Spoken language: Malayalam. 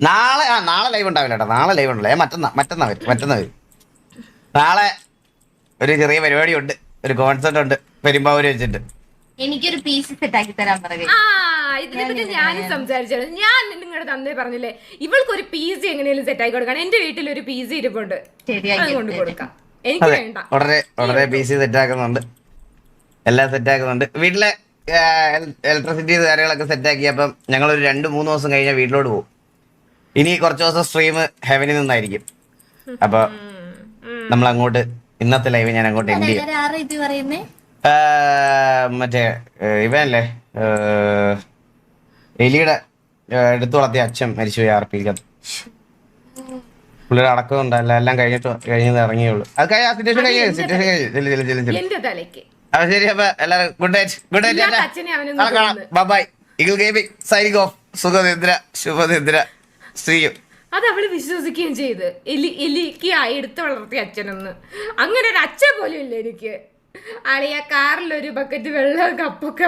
നാളെ ആ നാളെ ലൈവ് ഉണ്ടാവില്ല കേട്ടോ. നാളെ ലൈവ് ഉണ്ടല്ലോ. ഏ, മറ്റന്നാ മറ്റന്നാ വരും മറ്റന്നാ വരും. നാളെ ഒരു ചെറിയ പരിപാടി ഉണ്ട് ഒരു കോൺസെർട്ട് ഉണ്ട്. പെരുമ്പാവൂര് വെച്ചിട്ട്. എനിക്കൊരു പീസ് സെറ്റ് ആക്കി തരാൻ പറയുക ഇതിനെപ്പറ്റി ഞാനും സംസാരിച്ചു ഞാൻ നിങ്ങളുടെ തന്നെ പറഞ്ഞില്ലേ ഇവൾക്ക് ഒരു പി ജി എങ്ങനെയും സെറ്റ് ആക്കി കൊടുക്കണം. എന്റെ വീട്ടിൽ ഒരു പി ജി ഇരിപ്പുണ്ട് കൊണ്ട് കൊടുക്കാം. എനിക്ക് വേണ്ട. പി സി സെറ്റ് ആക്കുന്നുണ്ട്. എല്ലാം സെറ്റ് ആക്കുന്നുണ്ട്. വീട്ടിലെ ഇലക്ട്രിസിറ്റി കാര്യങ്ങളൊക്കെ സെറ്റ് ആക്കിയപ്പം ഞങ്ങൾ ഒരു രണ്ട് മൂന്ന് ദിവസം കഴിഞ്ഞാൽ വീട്ടിലോട്ട് പോകും. ഇനി കുറച്ച് ദിവസം സ്ട്രീം ഹെവനിൽ നിന്നായിരിക്കും. അപ്പൊ നമ്മൾ അങ്ങോട്ട് ഇന്നത്തെ ലൈവ് ഞാൻ അങ്ങോട്ട് എൻഡ് ചെയ്യാം. മറ്റേ ഇവല്ലേ എലിയുടെ എടുത്തു വളർത്തിയ അച്ഛൻ മരിച്ചുപോയി ആർ പി പുള്ളിയുടെ അടക്കം ഉണ്ടല്ല എല്ലാം കഴിഞ്ഞിട്ട് കഴിഞ്ഞത് ഇറങ്ങിയുള്ളൂ. അത് കഴിഞ്ഞ സിറ്റുവേഷൻ കഴിഞ്ഞു സിറ്റുവേഷൻ കഴിഞ്ഞു. ചെല്ലു ചെല്ലു ചെല്ലു ചെല്ലു. തലയ്ക്ക്. അപ്പൊ ശരി അപ്പൊ എല്ലാരും ഗുഡ് നൈറ്റ് ഗുഡ് നൈറ്റ് അച്ഛനെ അവനൊന്ന് bye bye eagle gaming signing off സുഖനിദ്ര ശുഭനിദ്ര ശ്രീയും അത് അവൾ വിശ്വസിക്കുകയും ചെയ്ത്. എലി എലിക്ക് എടുത്ത് വളർത്തിയ അച്ഛനെന്ന്. അങ്ങനെ ഒരു അച്ഛൻ പോലും ഇല്ല എനിക്ക്. അളിയ കാറിൽ ഒരു ബക്കറ്റ് വെള്ളം കപ്പൊക്കെ